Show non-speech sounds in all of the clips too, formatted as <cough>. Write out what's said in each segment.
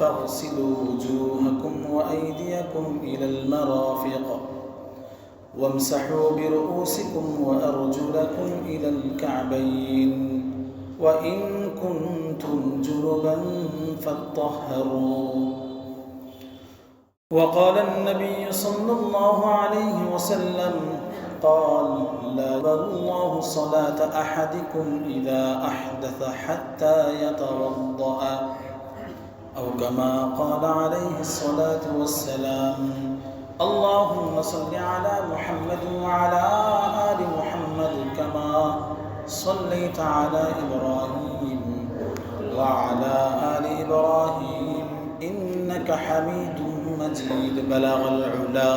فاغسلوا وجوهكم وأيديكم إلى المرافق وامسحوا برؤوسكم وأرجلكم إلى الكعبين وإن كنتم جنبا فاطهروا. وقال النبي صلى الله عليه وسلم قال لا الله صلاة أحدكم إذا أحدث حتى يتوضأ. أو كما قال عليه الصلاة والسلام. اللهم صل على محمد وعلى آل محمد كما صليت على إبراهيم وعلى آل إبراهيم. إنك حميد مجيد. بلغ العلا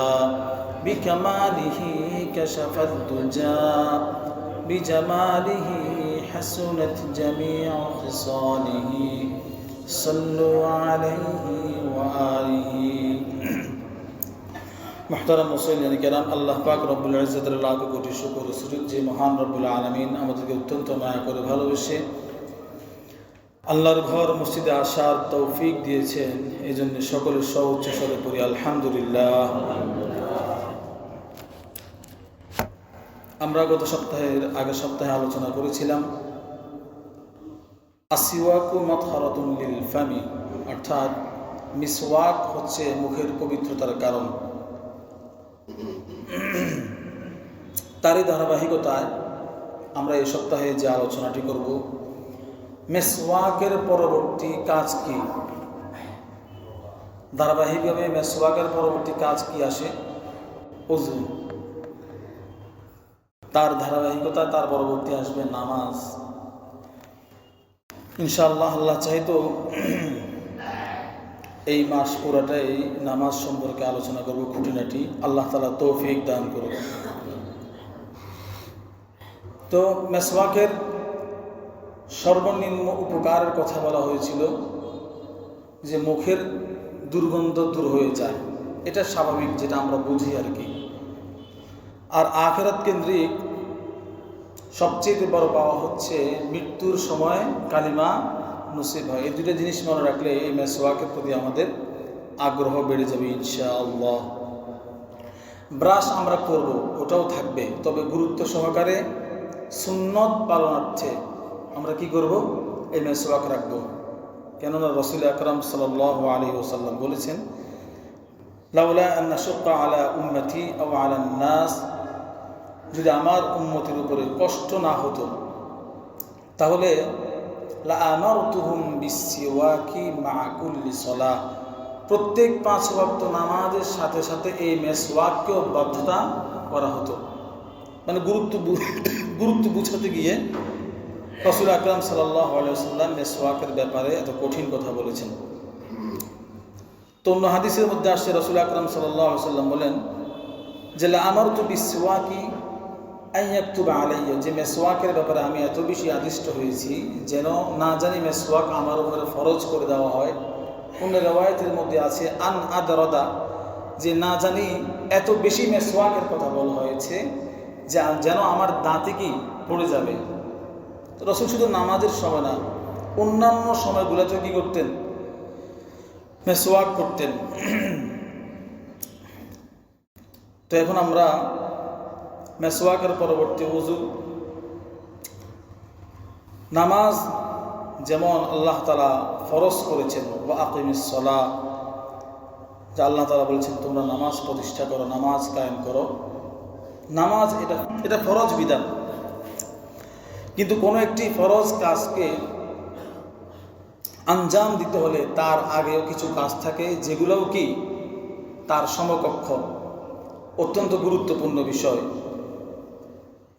بكماله كشف الدجى بجماله حسنت جميع خصاله. صلوا عليه وآله محترم মুসলিম কেরাম আল্লাহ পাক রব্বুল ইজ্জতের লাখ কোটি শুকর সুযোগ যে মহান রব্বুল আলমিন আমাদেরকে অত্যন্ত মায়া করে ভালোবেসে আল্লাহর ঘর মসজিদে আসার তৌফিক দিয়েছেন এই জন্য সকলের সব উচ্চ স্বরে পড়ি আলহামদুলিল্লাহ আমরা গত সপ্তাহের আগের সপ্তাহে আলোচনা করেছিলাম অর্থাৎ মিসওয়াক হচ্ছে মুখের পবিত্রতার কারণ। তারই ধারাবাহিকতায় আমরা এই সপ্তাহে যে আলোচনাটি করব, মেসওয়াকের পরবর্তী কাজ কি? ধারাবাহিকভাবে মেসওয়াকের পরবর্তী কাজ কি আসে? অজু তার ধারাবাহিকতা তার পরবর্তী আসবে নামাজ। ইনশাআল্লাহ আল্লাহ চাইতো এই মাস পুরাটাই নামাজ সম্পর্কে আলোচনা করব খুঁটিনাটি। আল্লাহ তালা তৌফিক দান করব তো মেসওয়াকের সর্বনিম্ন উপকারের কথা বলা হয়েছিল যে মুখের দুর্গন্ধ দূর হয়ে যায়। এটা স্বাভাবিক, যেটা আমরা বুঝি আর কি। আর আখেরাত কেন্দ্রিক সবচেয়ে বড় পাওয়া হচ্ছে মৃত্যুর সময় কালিমা নসিব হয়। এই দুটো জিনিস মনে রাখলে এই মেসোয়াকের প্রতি আমাদের আগ্রহ বেড়ে যাবে ইনশাআল্লাহ। ব্রাশ আমরা করব, ওটাও থাকবে। তবে গুরুত্ব সহকারে সুন্নত পালনার্থে আমরা কি করব? এই মেসোয়াক রাখব। কেননা রসুল আকরাম সাল আলী ওসাল্লাম বলেছেন, লাউলা আন্না শুক্কা আলা উন্নতি আলা নাস যদি আমার উন্মতির উপরে কষ্ট না হতো, তাহলে আমার তুহুম বিশ্বি মাকুল্লি সলা প্রত্যেক পাঁচ ভক্ত নামাজের সাথে সাথে এই মেসওয়াককেও বাধ্যতা করা হতো। মানে গুরুত্ব গুরুত্ব বুঝাতে গিয়ে রসুল আকরাম সাল্লাহ আলাইসাল্লাম মেসওয়াকের ব্যাপারে এত কঠিন কথা বলেছেন। তো অন্য হাদিসের মধ্যে আসছে রসুল আকরাম সাল্লাহ সাল্লাম বলেন যে আমার তো বিশ্বকি আইয়াক্তুবা আলাইয়া, যে মেসওয়াকের ব্যাপারে আমি এত বেশি আদিষ্ট হয়েছি, যেন না জানি মেসওয়াক আমার উপরে ফরজ করে দেওয়া হয়। অন্য রেওয়ায়তের মধ্যে আছে, আন আদরদা, যে না জানি এত বেশি মেসওয়াকের কথা বলা হয়েছে, যে যেন আমার দাঁতে কি পড়ে যাবে। রসুল শুধু নামাজের সময় না, অন্যান্য সময়গুলোতেও কি করতেন? মেসওয়াক করতেন। তো এখন আমরা মেসওয়াকের পরবর্তী উজু নামাজ যেমন আল্লাহ তালা ফরজ করেছেন বা আকিমিসলা যে আল্লাহ তালা বলেছেন, তোমরা নামাজ প্রতিষ্ঠা করো, নামাজ কায়েম করো। নামাজ এটা এটা ফরজ বিধান। কিন্তু কোনো একটি ফরজ কাজকে আঞ্জাম দিতে হলে তার আগেও কিছু কাজ থাকে, যেগুলোও কি? তার সমকক্ষ। অত্যন্ত গুরুত্বপূর্ণ বিষয়।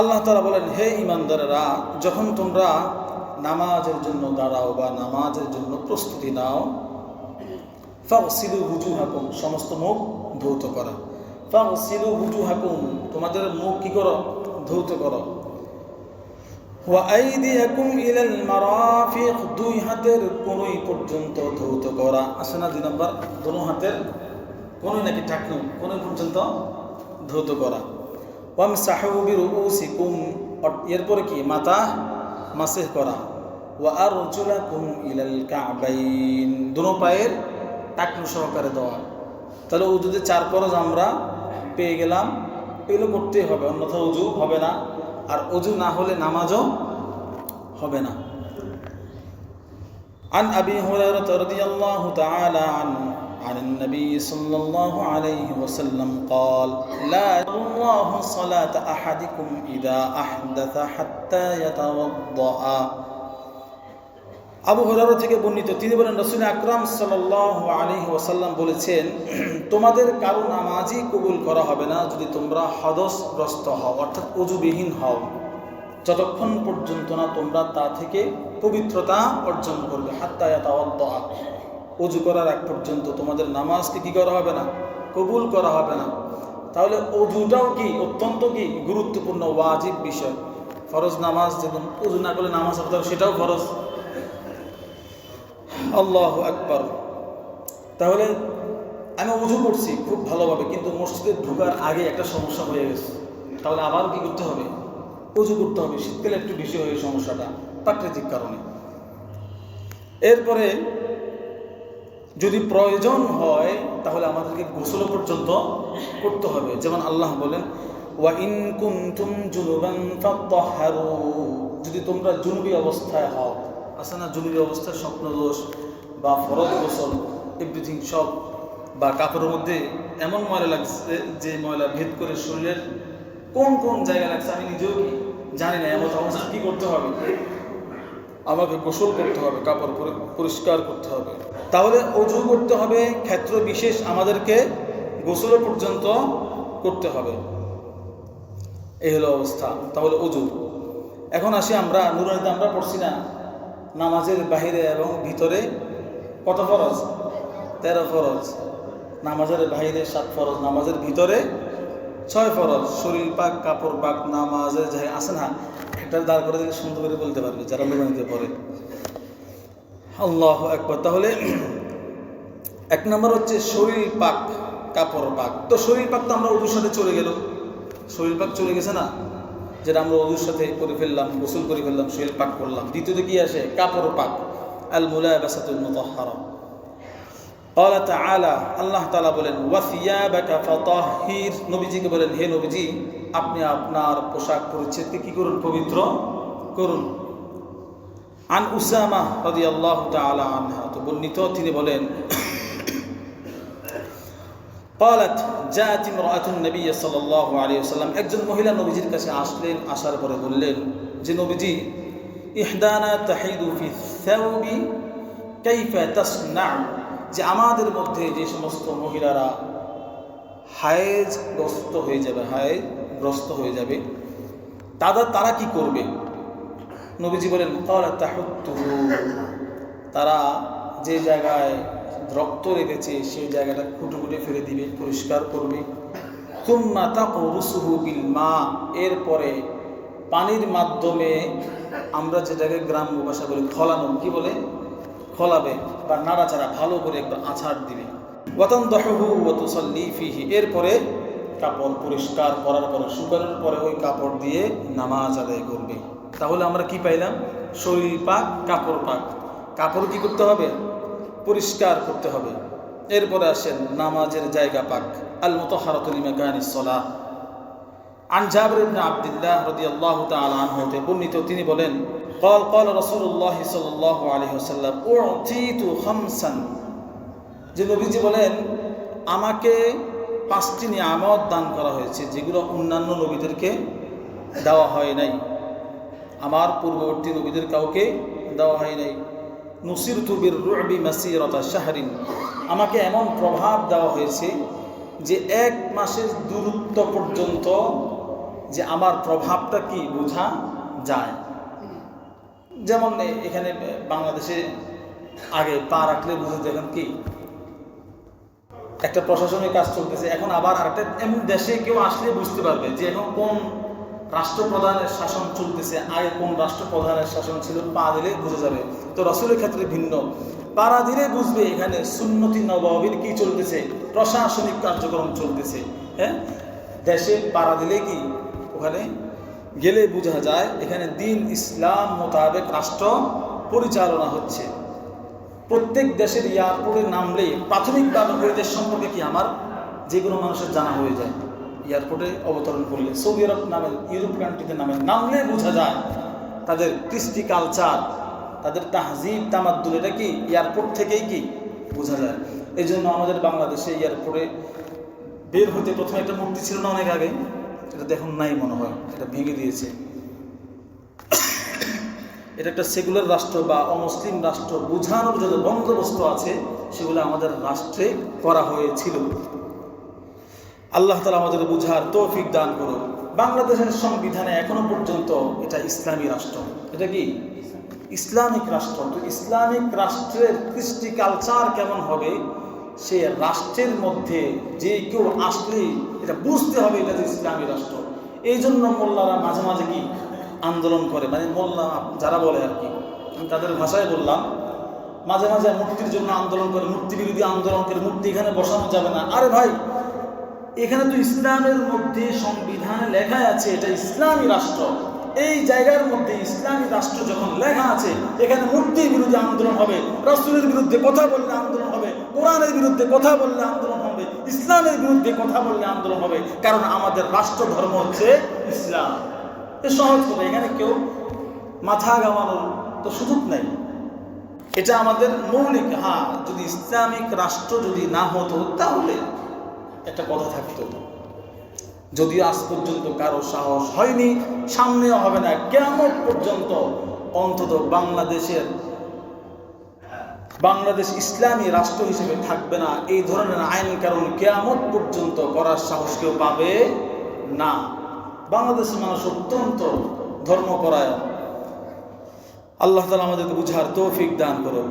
আল্লাহ তালা বলেন, হে ইমানদারেরা যখন তোমরা নামাজের জন্য দাঁড়াও বা নামাজের জন্য প্রস্তুতি নাও, ফাগসিলু হুজু হাকুম সমস্ত মুখ ধৌত করা। ফাগসিলু হুজু হাকুম তোমাদের মুখ কি করো? ধৌত করো। ওয়াইদিয়াকুম ইলাল মারাফিক দুই হাতের কোনই পর্যন্ত ধৌত করা। আসে না দুই নম্বর? দোনো হাতের কোনই নাকি ঠাকুন কোনই পর্যন্ত ধৌত করা। ওয়াম সাহুবি রুসিকুম এরপরে কি মাথা মাসেহ করা ওয়া আর রজুলাকুম ইলাল কাবাইন দোনো পায়ের টাকনু সহকারে দেওয়া তাহলে উজুতে চার ফরজ আমরা পেয়ে গেলাম এগুলো করতেই হবে অন্যথা উজু হবে না আর অজু না হলে নামাজও হবে না عن أبي هريرة رضي الله تعالى عنه عن النبي صلى الله عليه وسلم قال لا يقبل الله صلاة أحدكم إذا أحدث حتى يتوضأ আবু হরার থেকে বর্ণিত তিনি বলেন রসুল আকরাম সাল্লাহ আলী ওসাল্লাম বলেছেন তোমাদের কারো নামাজই কবুল করা হবে না যদি তোমরা হদসগ্রস্ত হও অর্থাৎ অজুবিহীন হও যতক্ষণ পর্যন্ত না তোমরা তা থেকে পবিত্রতা অর্জন করবে হাত্তায়াতা অজু করার এক পর্যন্ত তোমাদের নামাজকে কি করা হবে না? কবুল করা হবে না। তাহলে অজুটাও কি অত্যন্ত কি গুরুত্বপূর্ণ, ওয়াজিব বিষয়। ফরজ নামাজ যেমন অজু না করলে নামাজ হবে সেটাও ফরজ। আল্লাহ একবার তাহলে আমি উজু করছি খুব ভালোভাবে, কিন্তু মসজিদে ঢোকার আগে একটা সমস্যা হয়ে গেছে। তাহলে আবার কি করতে হবে? উজু করতে হবে। শীতকালে একটু বেশি হয় সমস্যাটা, প্রাকৃতিক কারণে। এরপরে যদি প্রয়োজন হয়, তাহলে আমাদেরকে গোসল পর্যন্ত করতে হবে। যেমন আল্লাহ বলেন যদি তোমরা জুনুবি অবস্থায় হও, আছে না জুনুবি অবস্থায় স্বপ্ন দোষ বা ফরজ গোসল, এভরিথিং সব, বা কাপড়ের মধ্যে এমন ময়লা লাগছে যে ময়লা ভেদ করে শরীরের কোন কোন জায়গায় লাগছে, আমি নিজেও কি জানি না, এমন অবস্থা কী করতে হবে? আমাকে গোসল করতে হবে, কাপড় পরে, পরিষ্কার করতে হবে। তাহলে অজু করতে হবে, ক্ষেত্র বিশেষ আমাদেরকে গোসল পর্যন্ত করতে হবে। এই হলো অবস্থা, তাহলে অজু। এখন আসি আমরা, নুরানিতে আমরা পড়ছি না, নামাজের বাহিরে এবং ভিতরে কত ফরজ? তেরো ফরজ। নামাজের বাহিরে সাত ফরজ, নামাজের ভিতরে ছয় ফরজ। শরীর পাক, কাপড় পাক, নামাজের যাই আছে না একটা দাঁড় করে দিলে সুন্দর করে বলতে পারবে, যারা নুরানিতে পড়ে। আল্লাহ একবার তাহলে <clears throat> এক নম্বর হচ্ছে শরীর পাক, কাপড় পাক। তো শরীর পাক তো আমরা ওদের সাথে চলে গেল। শরীর পাক চলে গেছে না? যেটা আমরা ওদের সাথে করে ফেললাম, গোসল করে ফেললাম, শরীর পাক করলাম। দ্বিতীয়তে কি আসে? কাপড় পাক। আল মুলায় বাসাতুল মুতাহহারা قال تعالى আল্লাহ তাআলা বলেন ওয়াসিয়াবাকা ফাতাহির নবীজিকে বলেন হে নবীজি আপনি আপনার পোশাক পরিচ্ছেদকে কি করুন পবিত্র করুন আন উসামা রাদিয়াল্লাহু তাআলা আনহা তো বর্ণিত তিনি বলেন قالت جاءت امرأة النبي صلى الله عليه وسلم একজন মহিলা নবীজির কাছে আসলেন আসার পরে বললেন যে নবীজি ইহদানা তাহিদু ফি থাওবি কাইফা তাসনা যে আমাদের মধ্যে যে সমস্ত মহিলারা হায়েজ গ্রস্ত হয়ে যাবে হায়েজ গ্রস্ত হয়ে যাবে, তারা তারা কি করবে? নবীজি বলেন তারা যে জায়গায় রক্ত রেখেছে, সেই জায়গাটা খুঁটে খুঁটে ফেলে দিবে, পরিষ্কার করবে। তুম্মা তাকুরুসুহু বিল মা এরপরে পানির মাধ্যমে আমরা যেটাকে গ্রাম্য ভাষা বলি খলানো কি বলে? খলাবে বা নাড়াচাড়া ভালো করে একবার আছাড় দিবে। ওয়াতন দহু ওয়াতুসল্লি ফিহি। এরপরে কাপড় পরিষ্কার করার পরে, শুকানোর পরে ওই কাপড় দিয়ে নামাজ আদায় করবে। তাহলে আমরা কি পাইলাম? শরীর পাক, কাপড় পাক। কাপড় কি করতে হবে? পরিষ্কার করতে হবে। এরপরে আসেন নামাজের জায়গা পাক। আল মুতাহারাতুল মাকানি সলাহ عن جابر بن عبد الله رضي الله تعالى عنه হতে বর্ণিত তিনি বলেন قال قال رسول الله صلى الله عليه وسلم اعطيت خمسا যে নবীজি বলেন আমাকে পাঁচটি নিয়ামত দান করা হয়েছে যেগুলো অন্যান্য নবীদেরকে দেওয়া হয় নাই আমার পূর্ববর্তী নবীদের কাউকে দেওয়া হয় নাই নসির তুবির রুবি মাসিরতা শাহরিন আমাকে এমন প্রভাব দেওয়া হয়েছে যে এক মাসের দূরত্ব পর্যন্ত যে আমার প্রভাবটা কি বোঝা যায়। যেমন এখানে বাংলাদেশে আগে পা রাখলে বুঝে দেখেন কি, একটা প্রশাসনিক কাজ চলতেছে, এখন আবার আরেকটা এমন দেশে কেউ আসলে বুঝতে পারবে যে এখন কোন রাষ্ট্রপ্রধানের শাসন চলতেছে, আগে কোন রাষ্ট্রপ্রধানের শাসন ছিল, পা দিলে বুঝে যাবে। তো রসুলের ক্ষেত্রে ভিন্ন। পাড়া দিলে বুঝবে এখানে সুন্নতি নবাবির কি চলতেছে, প্রশাসনিক কার্যক্রম চলতেছে হ্যাঁ? দেশে পাড়া দিলে কি ওখানে গেলে বোঝা যায়, এখানে দিন ইসলাম মোতাবেক রাষ্ট্র পরিচালনা হচ্ছে। প্রত্যেক দেশের এয়ারপোর্টে নামলেই প্রাথমিকভাবে দেশ সম্পর্কে কি আমার? যে কোনো মানুষের জানা হয়ে যায়। এয়ারপোর্টে অবতরণ করলে, সৌদি আরব নামে ইউরোপ কান্ট্রিতে নামে নামলে বোঝা যায়, তাদের কৃষ্টি কালচার, তাদের তাহজিব, তামাদ্দুল, এটা কি? এয়ারপোর্ট থেকেই কি? বোঝা যায়। এই জন্য আমাদের বাংলাদেশে এয়ারপোর্টে বের হতে প্রথমে একটা মূর্তি ছিল না অনেক আগে? এটা দেখুন নাই মনে হয় এটা ভেঙে দিয়েছে। এটা একটা সেকুলার রাষ্ট্র বা অমুসলিম রাষ্ট্র বোঝানোর যত বন্দোবস্ত আছে, সেগুলো আমাদের রাষ্ট্রে করা হয়েছিল। আল্লাহ তালা আমাদের বুঝার তৌফিক দান করুন। বাংলাদেশের সংবিধানে এখনও পর্যন্ত এটা ইসলামী রাষ্ট্র। এটা কি? ইসলামিক রাষ্ট্র। তো ইসলামিক রাষ্ট্রের কৃষ্টি কালচার কেমন হবে? সে রাষ্ট্রের মধ্যে যে কেউ আসলেই এটা বুঝতে হবে এটা যে ইসলামী রাষ্ট্র। এই জন্য মোল্লারা মাঝে মাঝে কি আন্দোলন করে। মানে মোল্লা যারা বলে আর কি, আমি তাদের ভাষায় বললাম, মাঝে মাঝে মূর্তির জন্য আন্দোলন করে মূর্তি বিরোধী আন্দোলন করে মূর্তি এখানে বসানো যাবে না। আরে ভাই, এখানে তো ইসলামের মধ্যে সংবিধানে লেখা আছে এটা ইসলামী রাষ্ট্র। এই জায়গার মধ্যে ইসলামী রাষ্ট্র যখন লেখা আছে, এখানে মূর্তির বিরুদ্ধে আন্দোলন হবে, রাসুলের বিরুদ্ধে কথা বললে আন্দোলন কোরআনের বিরুদ্ধে কথা বললে আন্দোলন হবে, ইসলামের বিরুদ্ধে কথা বললে আন্দোলন হবে, কারণ আমাদের রাষ্ট্র ধর্ম হচ্ছে ইসলাম। এ সহজ কথা, এখানে কেউ মাথা গামানোর তো সুযোগ নেই। এটা আমাদের মৌলিক হ্যাঁ যদি ইসলামিক রাষ্ট্র যদি না হতো, তাহলে একটা কথা থাকতো। যদিও আজ পর্যন্ত কারও সাহস হয়নি, সামনেও হবে না কেমন পর্যন্ত অন্তত বাংলাদেশের বাংলাদেশ ইসলামী রাষ্ট্র হিসেবে থাকবে না। এই ধরনের আইন কারণ কেয়ামত পর্যন্ত করার সাহস কেউ পাবে না। বাংলাদেশের মানুষ অত্যন্ত ধর্মপরায়ণ। আল্লাহ তালা আমাদেরকে বুঝার তৌফিক দান করো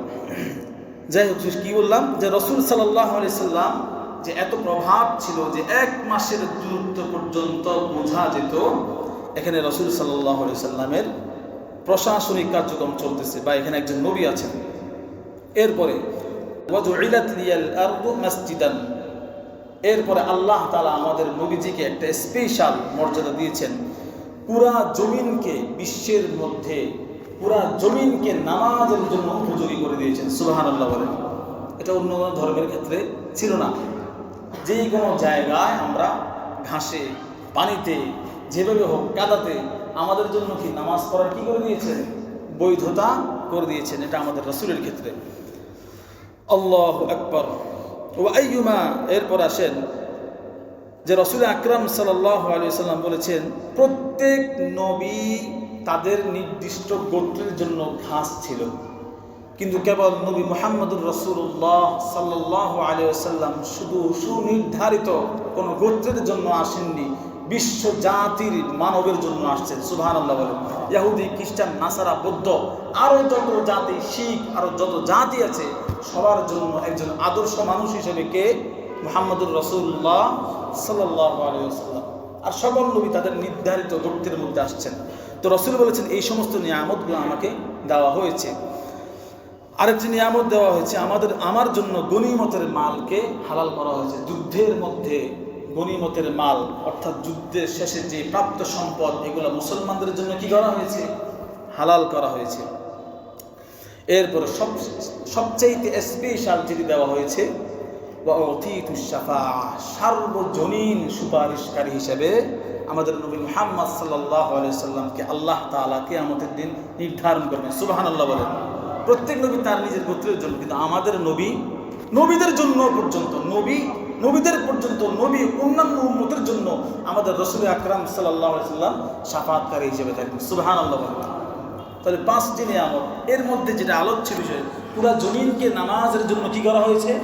যাই হোক, কি বললাম? যে রসুল সাল্লাহ সাল্লাম যে এত প্রভাব ছিল যে এক মাসের দূরত্ব পর্যন্ত বোঝা যেত, এখানে রসুল সাল্লাহ সাল্লামের প্রশাসনিক কার্যক্রম চলতেছে বা এখানে একজন নবী আছেন। এরপরে এরপরে আল্লাহ তালা আমাদের নবীজিকে একটা স্পেশাল মর্যাদা দিয়েছেন। পুরা জমিনকে বিশ্বের মধ্যে, পুরা জমিনকে নামাজের জন্য উপযোগী করে দিয়েছেন। সুবাহান আল্লাহ বলেন। এটা অন্য কোনো ধর্মের ক্ষেত্রে ছিল না। যেই কোনো জায়গায় আমরা ঘাসে, পানিতে, যেভাবে হোক কাদাতে আমাদের জন্য কি নামাজ পড়ার কি করে দিয়েছেন? বৈধতা করে দিয়েছেন। এটা আমাদের রসুলের ক্ষেত্রে। আল্লাহ আকবর। ও আইয়ুমা, এরপর আসেন, যে রসুল আকরাম সাল্লাহ আলি সাল্লাম বলেছেন, প্রত্যেক নবী তাদের নির্দিষ্ট গোত্রের জন্য ঘাস ছিল। কিন্তু কেবল নবী মোহাম্মদুর রসুল্লাহ সাল্লাহ আলিয়াল্লাম শুধু সুনির্ধারিত কোনো গোত্রের জন্য আসেননি, বিশ্ব জাতির মানবের জন্য আসছেন। সুবাহান আল্লাহ বলেন। ইয়াহুদি, খ্রিস্টান, নাসারা, বৌদ্ধ আরও যত জাতি শিখ আরও যত জাতি আছে সবার জন্য একজন আদর্শ মানুষ হিসেবে কে? মোহাম্মদুর রসুল্লাহ সাল্লাহ আর সকল নবী তাদের নির্ধারিত গোত্রের মধ্যে আসছেন। তো রসুল বলেছেন, এই সমস্ত নিয়ামতগুলো আমাকে দেওয়া হয়েছে। আরেকটি নিয়ামত দেওয়া হয়েছে, আমাদের, আমার জন্য গণিমতের মালকে হালাল করা হয়েছে। যুদ্ধের মধ্যে গণিমতের মাল, অর্থাৎ যুদ্ধের শেষে যে প্রাপ্ত সম্পদ, এগুলো মুসলমানদের জন্য কি করা হয়েছে? হালাল করা হয়েছে। এরপরে সব সবচাইতে স্পেশাল যেটি দেওয়া হয়েছে সার্বজনীন সুপারিশকারী হিসেবে আমাদের নবী মোহাম্মদ সাল্লাহ আল্লাহ তালাকে আমাদের দিন নির্ধারণ করবেন। সুবাহান আল্লাহ বলেন। প্রত্যেক নবী তার নিজের গোত্রের জন্য, কিন্তু আমাদের নবী, নবীদের জন্য পর্যন্ত, নবী, নবীদের পর্যন্ত, নবী অন্যান্য উন্মতের জন্য আমাদের রসুল আকরাম সাল্লাহ সাল্লাম সাফাতকারী হিসেবে থাকবেন। সুবাহান আল্লাহ বলেন। তাহলে পাঁচ পাঁচটি নিয়ামত এর মধ্যে যেটা আলোচ্য বিষয়, পুরা জমিনকে নামাজের জন্য কি করা হয়েছে?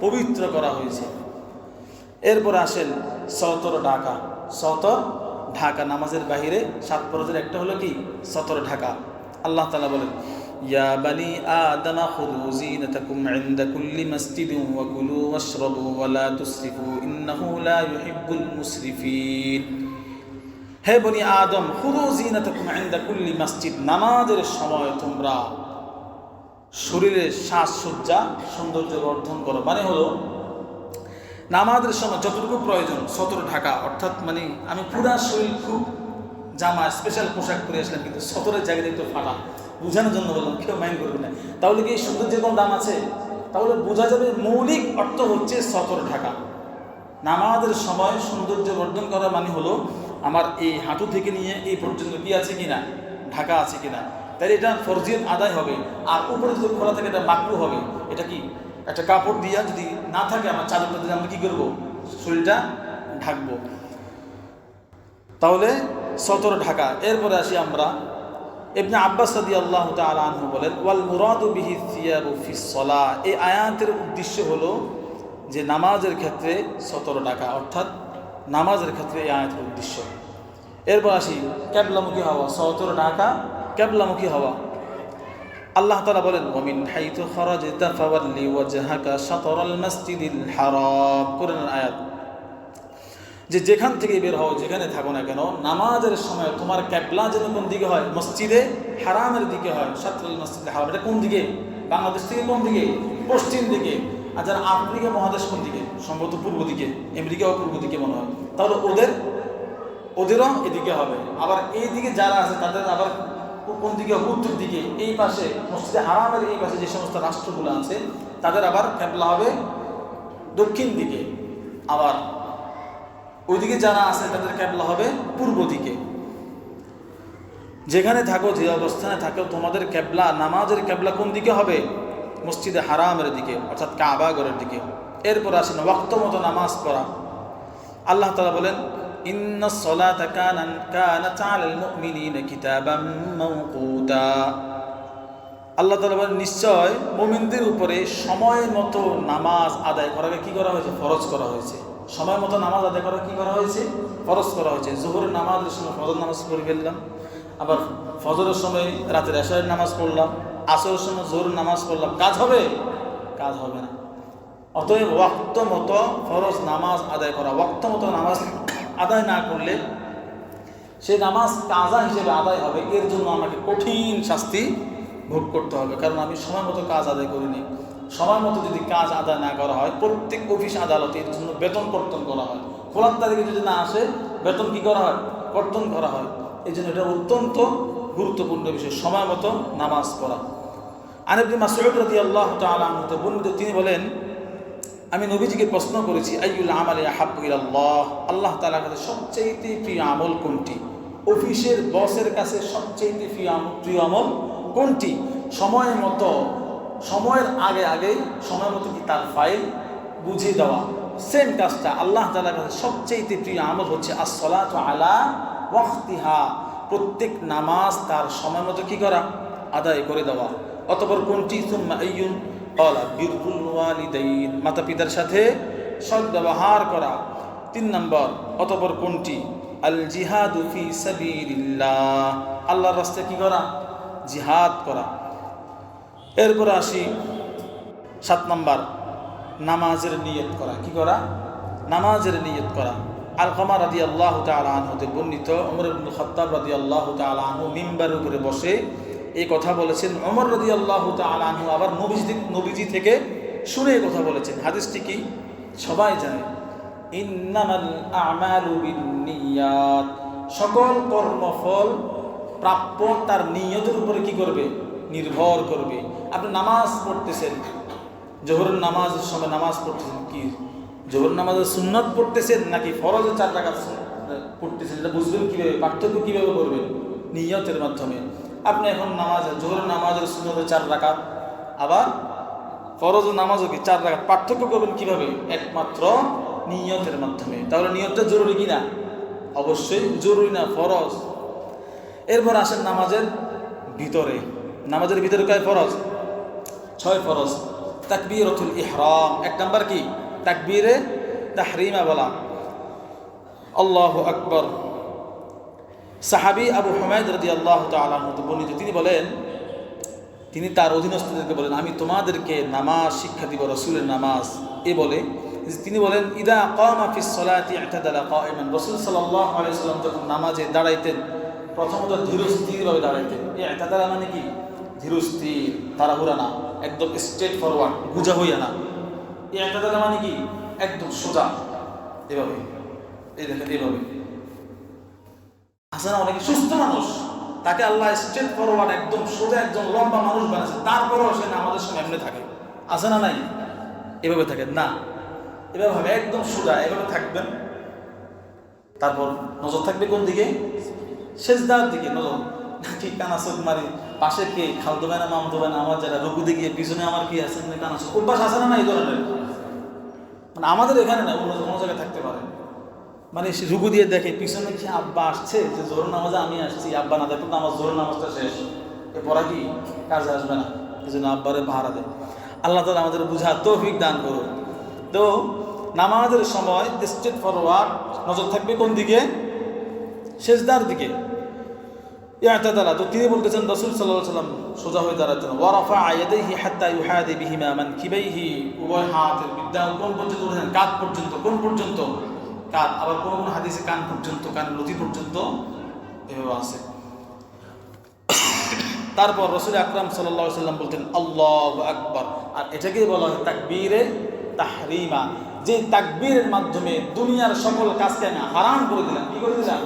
পবিত্র করা হয়েছে। এরপর আসেন সতর ঢাকা। সতর ঢাকা, নামাজের বাহিরে সাত ফরজের একটা হলো কি? সতর ঢাকা। আল্লাহ তালা বলেন, ইয়া বানি আদম খুযু জিনাতাকুম ইনদা কুল্লি মাসজিদিন ওয়া কুলু ওয়াশরাবু ওয়া লা তুসরিফু, ইন্নাহু লা ইউহিব্বুল মুসরিফিন। হে বনি আদম, খুদু জিনাতাকুম ইনদা কুল্লি মসজিদ, নামাজের সময় তোমরা শরীরের সাজসজ্জা সৌন্দর্য বর্ধন করো। মানে হলো, নামাজের সময় যতটুকু প্রয়োজন, সতর ঢাকা, অর্থাৎ মানে আমি পুরা শরীর খুব জামা স্পেশাল পোশাক পরে আসলাম, কিন্তু সতরের জায়গাটা একটু ফাটা বোঝানোর জন্য বললাম, কেউ মাইন্ড করবে না। তাহলে কি এই সৌন্দর্যের কোনো দাম আছে? তাহলে বোঝা যাবে মৌলিক অর্থ হচ্ছে সতর ঢাকা। নামাজের সময় সৌন্দর্য বর্ধন করা মানে হলো আমার এই হাঁটু থেকে নিয়ে এই পর্যন্ত কি আছে কিনা, ঢাকা আছে কিনা তাই এটা ফরজিয়ত আদায় হবে। আর উপরে যদি খোলা থাকে, এটা মাকরু হবে। এটা কি? একটা কাপড় দিয়া যদি না থাকে, আমার চাদরটা দিয়ে আমরা কী করব? শরীরটা ঢাকবো। তাহলে সতর ঢাকা। এরপরে আসি আমরা। এমনি আব্বাস সাদি আল্লাহ আনহু বলেন, ওয়াল মুরাদু বিহি থিয়াবু ফি সলা এই আয়াতের উদ্দেশ্য হলো যে নামাজের ক্ষেত্রে সতর ঢাকা, অর্থাৎ নামাজের ক্ষেত্রে এই আয়াতের উদ্দেশ্য। এরপর আসি ক্যাবলামুখী হওয়া সতর টাকা ক্যাবলামুখী হওয়া। আল্লাহ তালা বলেন কোরআনের আয়াত, যে যেখান থেকে বের হও, যেখানে থাকো না কেন, নামাজের সময় তোমার ক্যাবলা যেন কোন দিকে হয়, মসজিদে হারামের দিকে হয় সাতরাল মসজিদে হারাম। এটা কোন দিকে? বাংলাদেশ থেকে কোন দিকে? পশ্চিম দিকে। আর যারা আফ্রিকা মহাদেশ কোন দিকে? সম্ভবত পূর্ব দিকে আমেরিকা আমেরিকাও পূর্ব দিকে মনে হয়। তাহলে ওদের, ওদেরও এদিকে হবে। আবার এই দিকে যারা আছে, তাদের আবার কোন দিকে উত্তর দিকে। এই পাশে, মসজিদে হারামের এই পাশে যে সমস্ত রাষ্ট্রগুলো আছে, তাদের আবার ক্যাবলা হবে দক্ষিণ দিকে। আবার ওইদিকে যারা আছে, তাদের ক্যাবলা হবে পূর্ব দিকে। যেখানে থাকো, যে অবস্থানে থাকো, তোমাদের ক্যাবলা নামাজের ক্যাবলা কোন দিকে হবে? মসজিদে হারামের দিকে, অর্থাৎ কাবাগরের দিকে। এরপর আসেন ওয়াক্ত মতো নামাজ পড়া। আল্লাহ তালা বলেন, ইন্ন সলাতা কানান কানাত আলাল মুমিনিনা কিতাবাম মাওকুতা আল্লাহ তালা বলেন, নিশ্চয় মুমিনদের উপরে সময় মতো নামাজ আদায় করাকে কি করা হয়েছে? ফরজ করা হয়েছে। সময় মতো নামাজ আদায় করা কি করা হয়েছে? ফরজ করা হয়েছে। জোহরের নামাজের সময় ফজর নামাজ পড়ে ফেললাম, আবার ফজরের সময় রাতের এশারের নামাজ পড়লাম, আসরের সময় জোহরের নামাজ পড়লাম। কাজ হবে? কাজ হবে না। অতএব ওয়াক্ত মতো ফরজ নামাজ আদায় করা ওয়াক্ত মতো নামাজ আদায় না করলে সে নামাজ কাজা হিসেবে আদায় হবে, এর জন্য আমাকে কঠিন শাস্তি ভোগ করতে হবে। কারণ আমি সময় মতো কাজ আদায় করিনি। সময় মতো যদি কাজ আদায় না করা হয়, প্রত্যেক অফিস আদালতে এর জন্য বেতন কর্তন করা হয়। খোলার তারিখে যদি না আসে, বেতন কি করা হয়? কর্তন করা হয়। এই জন্য এটা অত্যন্ত গুরুত্বপূর্ণ বিষয়, সময় মতো নামাজ পড়া। আনিবদি মাসুদ রাদি আল্লাহ তালতে বর্ণিত তিনি বলেন আমি নবীজিকে প্রশ্ন করেছি আইউল আমালে আহাবুল আল্লাহ আল্লাহ তালার কাছে সবচেয়ে প্রিয় আমল কোনটি? অফিসের বসের কাছে সবচেয়ে প্রিয় প্রিয় আমল কোনটি? সময় মতো, সময়ের আগে আগে সময় মতো কি তার ফাইল বুঝিয়ে দেওয়া? সেম কাজটা আল্লাহ তালার কাছে সবচেয়ে প্রিয় আমল হচ্ছে আসলাত আলা ওয়াক্তিহা। প্রত্যেক নামাজ তার সময় মতো কী করা? আদায় করে দেওয়া। অতপর কোনটি? সুম্মা মাতা পিতার সাথে সৎ ব্যবহার করা। তিন নম্বর, অতপর কোনটি? আল জিহাদু ফি সাবিলিল্লাহ। আল্লাহর রাস্তায় কি করা? জিহাদ করা। এরপর আসি সাত নম্বর, নামাজের নিয়ত করা। কি করা? নামাজের নিয়ত করা। আলকামা রাদি আল্লাহ তালান হতে বর্ণিত অমর খত্তাব রাদি আল্লাহ তালাহু মিম্বার উপরে বসে এই কথা বলেছেন অমর রাদি আল্লাহ তালাহু আবার নবীজি নবীজি থেকে শুনে এই কথা বলেছেন। হাদিসটি কি? সবাই জানে। সকল কর্মফল প্রাপ্য তার নিয়তের উপরে কি করবে? নির্ভর করবে। আপনি নামাজ পড়তেছেন। জোহরের নামাজের সময় নামাজ পড়তেছেন কি? জোহর নামাজের সুন্নত পড়তেছেন নাকি ফরজের চার টাকা পড়তেছেন? এটা বুঝবেন কীভাবে? পার্থক্য কীভাবে করবেন? নিয়তের মাধ্যমে। আপনি এখন নামাজ, জোহরের নামাজের সুন্নতের চার রাখাত আবার ফরজ নামাজও কি চার রাখাত পার্থক্য করবেন কীভাবে? একমাত্র নিয়তের মাধ্যমে। তাহলে নিয়তটা জরুরি কি না অবশ্যই জরুরি না, ফরজ। এরপর আসেন নামাজের ভিতরে। নামাজের ভিতরে কয় ফরজ? ছয় ফরজ। তাকবীরতুল ইহরাম। এক নাম্বার কি? তাকবীরে তাহরিমা বলা। আল্লাহ আকবর। সাহাবি আবু হুমায়দ রদি আল্লাহ তালু বর্ণিত, তিনি বলেন, তিনি তার অধীনস্থদেরকে বলেন, আমি তোমাদেরকে নামাজ শিক্ষা দিব, রসুলের নামাজ। এ বলে, তিনি বলেন, ইদা কামা ফিস সলাতি ইতাদালা কাইমান রাসূল সাল্লাল্লাহু আলাইহি সাল্লাম যখন নামাজে দাঁড়াইতেন, প্রথমত ধীর স্থিরভাবে দাঁড়াইতেন। এই ইতাদালা মানে কি? ধীর স্থির তাড়াহুড়া না, একদম স্ট্রেট ফরওয়ার্ড গুজা হইয়া না। এই ইতাদালা মানে কি? একদম সোজা। এভাবে। এই দেখেন, এভাবে। আছে না অনেকে সুস্থ মানুষ, তাকে আল্লাহ স্ট্রেট ফরওয়ার্ড, একদম সোজা একজন লম্বা মানুষ বানাচ্ছে তারপরেও সে নামাজের সময় এমনি থাকে। আছে না নাই? এভাবে থাকে? না। এভাবে হবে একদম সোজা, এভাবে থাকবেন। তারপর নজর থাকবে কোন দিকে? শেষদার দিকে নজর। নাকি কানাচক মারি, পাশে কে? খাল দেবে না, মাম দেবে না, আমার যারা রুকু দিকে, পিছনে আমার কি আছে? কানাচক অভ্যাস আছে না এই ধরনের? মানে আমাদের এখানে না, অন্য জায়গায় থাকতে পারে। মানে সে রুকু দিয়ে দেখে, পিছনে কি আব্বা আসছে যে জোর নামাজে আমি আসছি। আব্বা না দেখুন আমার জোর নামাজটা শেষ। এ পড়া কি কাজে আসবে না। এই জন্য আব্বারে ভাড়া দেয়। আল্লাহ তালা আমাদের বুঝা তৌফিক দান করুন তো নামাজের সময় স্ট্রেট ফরওয়ার্ড নজর থাকবে কোন দিকে? শেষদার দিকে। ইয়াতাদালা, তো তিনি বলতেছেন, রসুল সাল্লাহ সাল্লাম সোজা হয়ে দাঁড়াতেন ওয়ারাফা আয়াদেহি হাত্তা ইউহাদে বিহিমা মান কিবাইহি। উভয় হাতের বিদ্যা কোন পর্যন্ত কাত পর্যন্ত, কোন পর্যন্ত? কাত আবার কোন কোন হাদিসে কান পর্যন্ত, কান লতি পর্যন্ত এভাবে আছে। তারপর রসুল আকরাম সাল্লাহ সাল্লাম বলতেন, আল্লাহ আকবর। আর এটাকেই বলা হয় তাকবীরে তাহরিমা। যে তাকবীরের মাধ্যমে দুনিয়ার সকল কাজকে আমি হারাম করে দিলাম। কি করে দিলাম?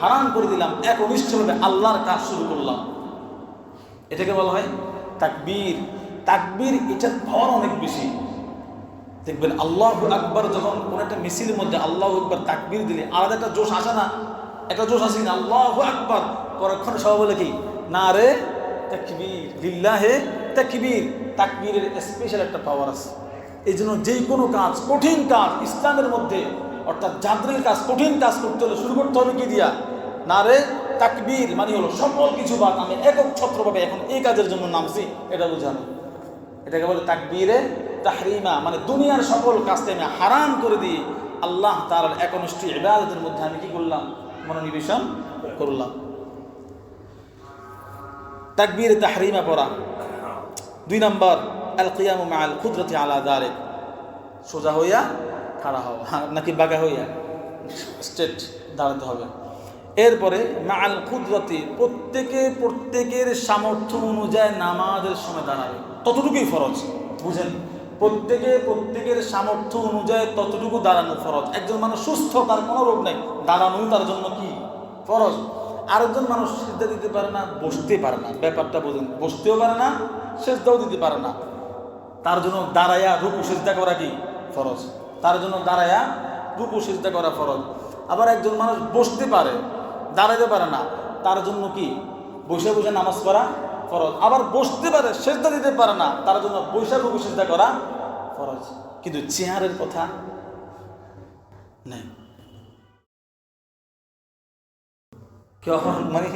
হারাম করে দিলাম। এক অনিষ্টভাবে আল্লাহর কাজ শুরু করলাম। এটাকে বলা হয় তাকবীর। তাকবীর এটার পাওয়ার অনেক বেশি। দেখবেন আল্লাহ আকবর যখন কোন একটা মিছিলের মধ্যে আল্লাহ আকবর তাকবির দিলে আলাদা একটা জোশ আসে না, একটা জোশ আসে না, আল্লাহ আকবর, পরক্ষণ সব বলে কি, না রে, তাকবীর, লিল্লাহে তাকবীর। তাকবীরের স্পেশাল একটা পাওয়ার আছে। এই জন্য যে কোনো কাজ, কঠিন কাজ, ইসলামের মধ্যে, অর্থাৎ যাত্রীর কাজ, কঠিন কাজ করতে হলে শুরু করতে হবে কি দিয়া? না রে, তাকবীর মানে হলো সকল কিছু বাদ, আমি একক ছত্রভাবে এখন এই কাজের জন্য নামছি। এটা বোঝানো। এটাকে বলে তাকবীরে তাহরিমা মানে দুনিয়ার সকল কাজকে আমি হারাম করে দিয়ে আল্লাহ তার একনিষ্ঠ ইবাদতের মধ্যে আমি কি করলাম? মনোনিবেশন করলাম। তাকবীর তাহরিমা পড়া। দুই নম্বর আল কিয়াম মাল কুদরতি আলা দারেক। সোজা হইয়া খাড়া হওয়া হ্যাঁ, নাকি বাঁকা হইয়া? স্টেট দাঁড়াতে হবে। এরপরে মাল কুদরতি প্রত্যেকে প্রত্যেকের সামর্থ্য অনুযায়ী নামাজের সময় দাঁড়াবে। ততটুকুই ফরজ বুঝেন? প্রত্যেকে প্রত্যেকের সামর্থ্য অনুযায়ী ততটুকু দাঁড়ানো ফরজ। একজন মানুষ সুস্থ, তার কোনো রোগ নেই। দাঁড়ানোই তার জন্য কি? ফরজ। আরেকজন মানুষ সিদ্ধা দিতে পারে না, বসতে পারে না। ব্যাপারটা বোঝেন। বসতেও পারে না, সেজদাও দিতে পারে না। তার জন্য দাঁড়াইয়া রূপু সেজদা করা কি? ফরজ। তার জন্য দাঁড়াইয়া রূপু সেজদা করা ফরজ। আবার একজন মানুষ বসতে পারে দাঁড়াইতে পারে না। তার জন্য কি? বসে বসে নামাজ পড়া ফরজ। আবার বসতে পারে, সেজদা দিতে পারে না, তার জন্য বৈশাখ সেজদা করা ফরজ। কিন্তু চেয়ারের কথা নেই। মানে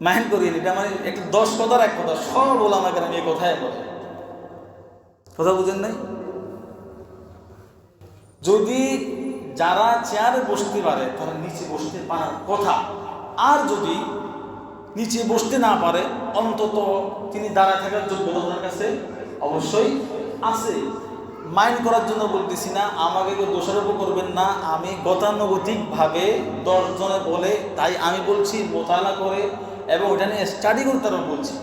মাইন্ড করিয়ে এটা মানে একটা দশ কথার এক কথা, সব ওলামাকে আমি এই কথায় বলে। কথা বুঝেন নাই? যদি যারা চেয়ারে বসতে পারে, তারা নিচে বসতে পারার কথা। আর যদি নিচে বসতে না পারে, অন্তত তিনি দাঁড়ায় থাকার যোগ্যতা ওনার কাছে অবশ্যই আছে। মাইন্ড করার জন্য বলতেছি না, আমাকে কেউ দোষারোপ করবেন না, আমি গতানুগতিকভাবে দশজনে বলে তাই আমি বলছি মোতালা করে এবং ওটা নিয়ে স্টাডি করে আমি বলছি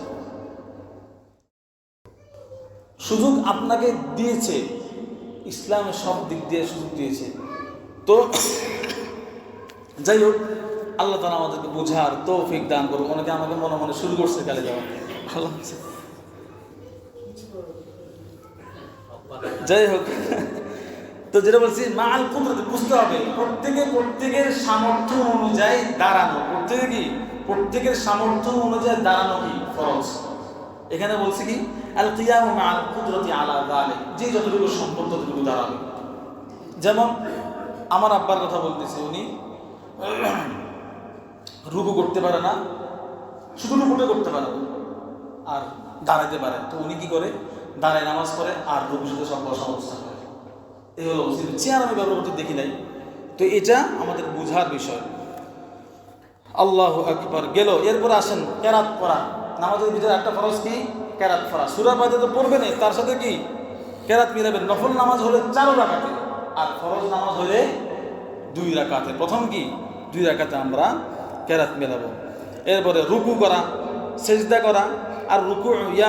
সুযোগ আপনাকে দিয়েছে ইসলামের সব দিক দিয়ে সুযোগ দিয়েছে। তো যাই হোক আল্লাহ তালা আমাদেরকে বোঝার তৌফিক দান করব অনেকে আমাকে মনে মনে শুরু করছে কালে যাওয়া আল্লাহ যাই হোক, তো যেটা বলছি মাল কুদরত বুঝতে হবে, প্রত্যেকে প্রত্যেকের সামর্থ্য অনুযায়ী দাঁড়ানো। প্রত্যেকে কি? প্রত্যেকের সামর্থ্য অনুযায়ী দাঁড়ানো কি? ফরজ। এখানে বলছি কি? আল কিয়াম মাল কুদরতি আলা গালে যে যতটুকু সম্পদ ততটুকু দাঁড়াবে। যেমন আমার আব্বার কথা বলতেছি উনি। রুকু করতে পারে না, শুধু রুকুটা করতে পারে না, আর দাঁড়াইতে পারে তো উনি কি করে? দাঁড়ায় নামাজ পড়ে আর রুকু সাথে সব বসা অবস্থা করে এই হলো অবস্থা কিন্তু চেয়ার আমি ব্যবহার করতে দেখি নাই। তো এটা আমাদের বুঝার বিষয়। আল্লাহ আকবার। গেল। এরপরে আসেন কেরাত পড়া। নামাজের ভিতরে একটা ফরজ কি? কেরাত ফরা সুরা পাতে তো পড়বে না তার সাথে কি? কেরাত মিলাবেন। নফল নামাজ হলে চারো রাখাতে আর ফরজ নামাজ হলে দুই রাকাতে। প্রথম কি? দুই রাকাতে আমরা কেরাত মেলাবো। এরপরে রুকু করা, সেজদা করা, আর রুকু, ইয়া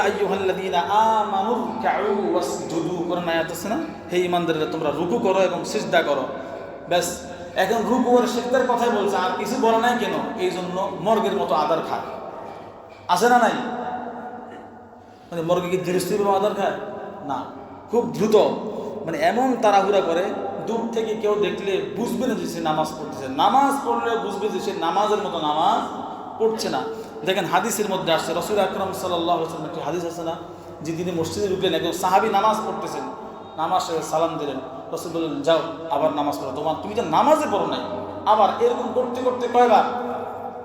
আছে না? হে ঈমানদাররা, তোমরা রুকু করো এবং সিজদা করো। ব্যাস, এখন রুকু আর সিজদার কথাই বলছে, আর কিছু বলে নাই কেন? এই জন্য মর্গের মতো আদার খায়। আছে না নাই? মানে মর্গে কি ধীরস্থিরভাবে আদার খায়? না। খুব দ্রুত মানে এমন তাড়াহুড়া করে দূর থেকে কেউ দেখলে বুঝবে না যে সে নামাজ পড়তেছে। নামাজ পড়লে বুঝবে যে সে নামাজের মতো নামাজ পড়ছে না। দেখেন হাদিসের মধ্যে আসছে, রসুল আকরম সাল্লাহ একটি হাদিস আছে না, যে তিনি মসজিদে ঢুকলেন, একজন সাহাবি নামাজ পড়তেছেন, নামাজ সালাম দিলেন। রসুল বললেন, যাও, আবার নামাজ পড়ো। তোমার, তুমি তো নামাজে পড়ো নাই। আবার এরকম করতে করতে কয়বার?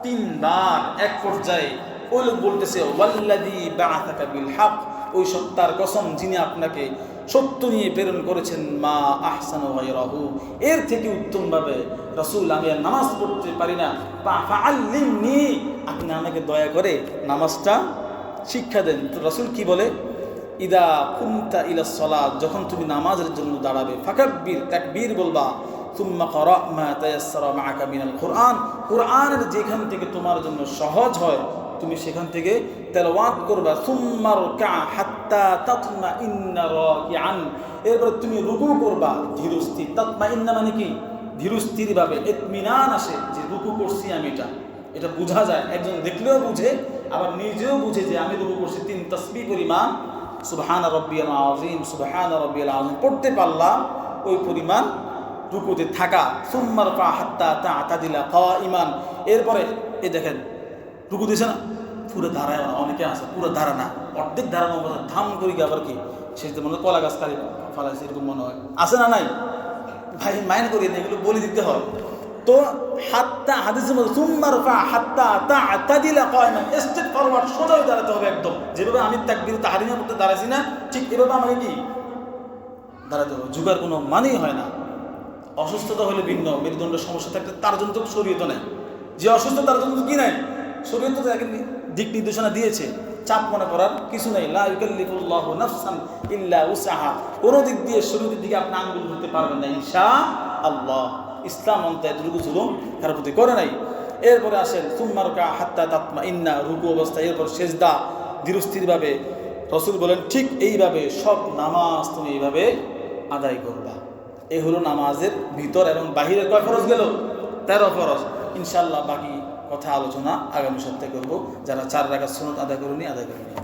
তিনবার এক পর্যায়ে। ওই লোক বলতেছে ওয়াল্লাদি বিল হক। ওই সত্তার কসম যিনি আপনাকে সত্য নিয়ে প্রেরণ করেছেন, মা আহসানু এর থেকে উত্তমভাবে রাসূল, আমি আর নামাজ পড়তে পারি না। আপনি আমাকে দয়া করে নামাজটা শিক্ষা দেন। তো রাসূল কি বলে? ইদা কুমতা ইলা সলা যখন তুমি নামাজের জন্য দাঁড়াবে, ফাকাব্বির, তাকবীর বলবা তুম্মা করা মা তায়াসসারা মাআকা মিনাল কোরআন কোরআনের যেখান থেকে তোমার জন্য সহজ হয় তুমি সেখান থেকে তেলাওয়াত করবা সুম্মার কা হাত্তা তাতমা ইন্না রাকিআন। এরপর তুমি রুকু করবা ধীরস্থির তাতমা ইন্না মানে কি? ধীরস্থিরভাবে ইতমিনান আসে যে রুকু করছি আমি এটা। এটা বোঝা যায়। একজন দেখলেও বুঝে, আবার নিজেও বুঝে যে আমি রুকু করছি। তিন তসবি পরিমাণ, সুবহান রব্বিয়াল আজিম সুবহান রব্বিয়াল আজিম পড়তে পারলাম ওই পরিমাণ রুকুতে থাকা। সুম্মার কা হাত্তা তা আতাদিলা খাওয়া ইমান এরপরে, এই দেখেন রুকু দিছে না? পুরো ধারায় অনেকে আছে, পুরো ধারা না, অর্ধেক দাঁড়ানো অবস্থা ধাম করি আবার কি সে মনে হয় কলা গাছ কালি ফালাইছে, এরকম মনে হয়। আছে না নাই? ভাই, মাইন্ড করি না এগুলো বলে দিতে হয়। তো হাত্তা হাদিসের মধ্যে সুম্মার ফা হাত্তা তা আত্তা দিলে কয় না স্টেট ফরওয়ার্ড সোজা দাঁড়াতে হবে একদম। যেভাবে আমি তাকবির তাহারিমের মধ্যে দাঁড়াইছি না, ঠিক এভাবে আমাকে কি, দাঁড়াতে হবে। যুগার কোনো মানেই হয় না। অসুস্থতা হলে ভিন্ন মেরুদণ্ডের সমস্যা থাকলে তার জন্য তো শরীয়ত নেই। যে অসুস্থ তার জন্য তো কি নাই? শরীয়ত তাকে দিক নির্দেশনা দিয়েছে। চাপ মনে করার কিছু নেই। লা ইউকাল্লিফুল্লাহু নাফসান ইল্লা উসাহা কোনো দিক দিয়ে শরীরের দিকে আপনি আঙ্গুল ধরতে পারবেন না ইনশা আল্লাহ ইসলাম অন্তে এতটুকু জুলুম কার প্রতি করে নাই। এরপরে আসেন সুম্মার কা হাত্তা তাতমা ইন্না রুকু অবস্থা, এরপর সেজদা, ধীরস্থিরভাবে রসুল বলেন, ঠিক এইভাবে সব নামাজ তুমি এইভাবে আদায় করবা। এই হলো নামাজের ভিতর এবং বাহিরের কয় ফরজ গেল? তেরো ফরজ। ইনশাল্লাহ বাকি কথা আলোচনা আগামী সপ্তাহে করব। যারা চার রাখা সনদ আদায় করেনি আদায় করেনি